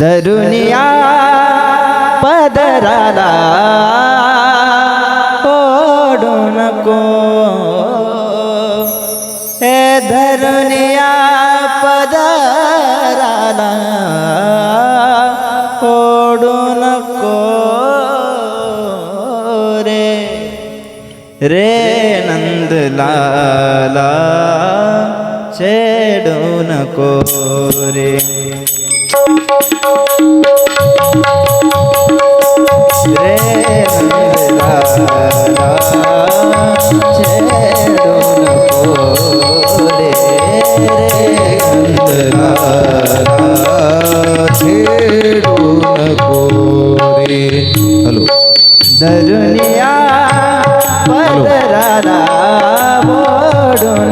धरुनिया पदराला ओढू नको. हे धरुनिया पदराला ओढू नको. रे रे नंदलाला छेडू नको रे. रे नंदलाला छेडू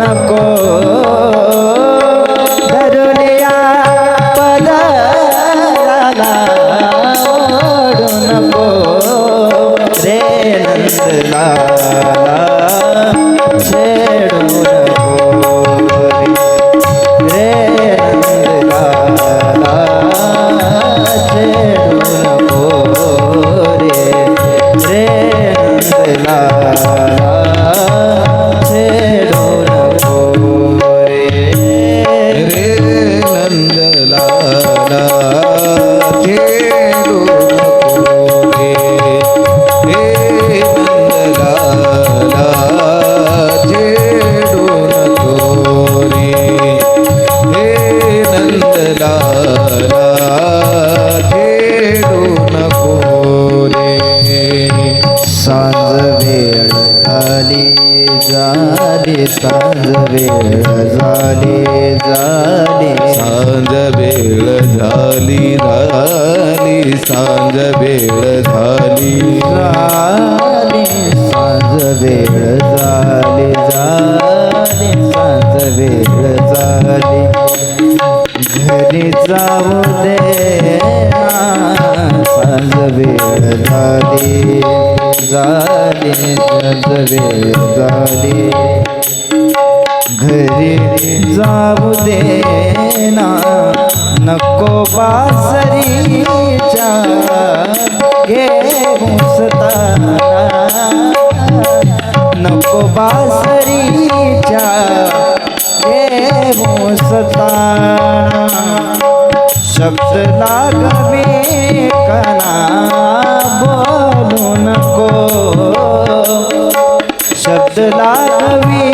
नको नंदलाला छेडू नको रे. सांज वेळ झाली झाली सांज वेळ झाली झाली. सांज वेळ झाली झाली सांज वेळ झाली झाली. सांज वेळ झाली झाली सांज वेळ झाली. घरी जाऊ दे ना. सांज वेळ झाली झाली सांज वेळ झाली. घरी जाऊ दे ना. नको बासरीच्या घे नको बासरीच्या घे शब्द लागवे कना बोलू नको। शब्द लागवी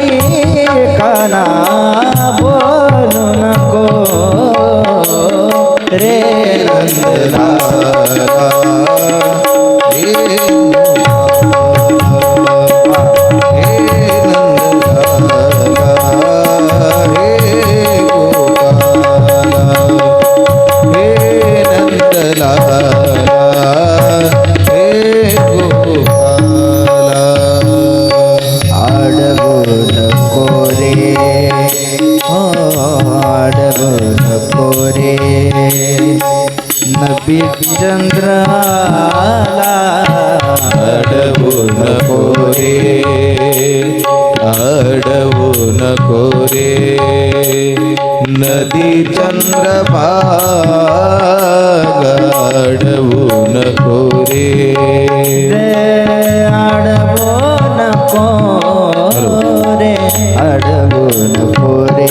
काना नको रे। रे आडवू नको रे आडवू नको रे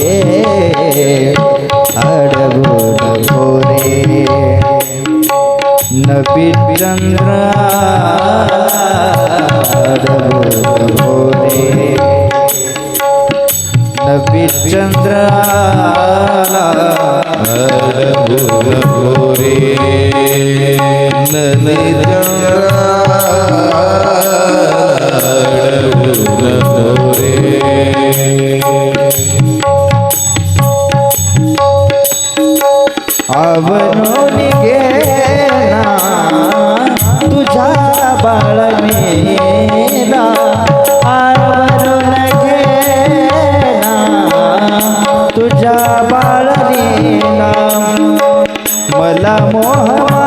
आडवू नको रे नबी चंद्र आडवू नको रे नबी चंद्र अडवू पावनोनी ना तुझा बाळ मेला पावनोन घेना तुझा बाळ मेला मला मोह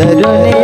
তরুণী